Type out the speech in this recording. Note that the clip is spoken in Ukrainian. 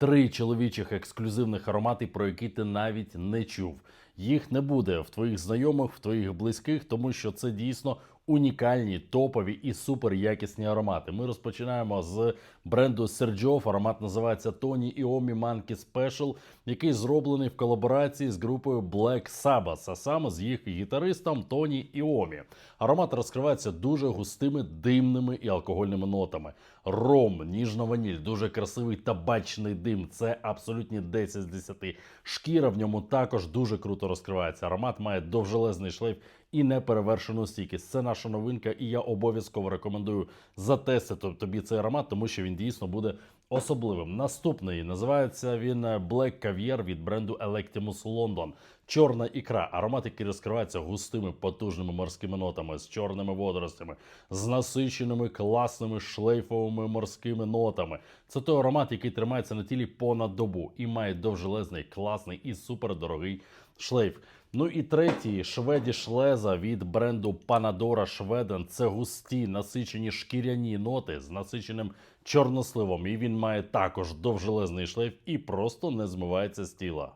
Три чоловічих ексклюзивних аромати, про які ти навіть не чув. Їх не буде в твоїх знайомих, в твоїх близьких, тому що це дійсно унікальні, топові і супер якісні аромати. Ми розпочинаємо з бренду Sergioff. Аромат називається Tony Iommi Monkey Special, який зроблений в колаборації з групою Black Sabbath, а саме з їх гітаристом Тоні Іомі. Аромат розкривається дуже густими димними і алкогольними нотами. Ром, ніжна ваніль, дуже красивий табачний дим. Це абсолютні 10 з 10. Шкіра в ньому також дуже круто розкривається. Аромат має довжелезний шлейф і неперевершену стійкість. Це наша новинка, і я обов'язково рекомендую затестити тобі цей аромат, тому що він дійсно буде особливим. Наступний називається він Black Caviar від бренду Electimus London. Чорна ікра, аромат, який розкривається густими потужними морськими нотами, з чорними водоростями, з насиченими класними шлейфовими морськими нотами. Це той аромат, який тримається на тілі понад добу і має довжелезний, класний і супердорогий шлейф. Ну і третій шведі шлеза від бренду Panadora Шведен. Це густі насичені шкіряні ноти з насиченим чорносливом. І він має також довжелезний шлейф і просто не змивається з тіла.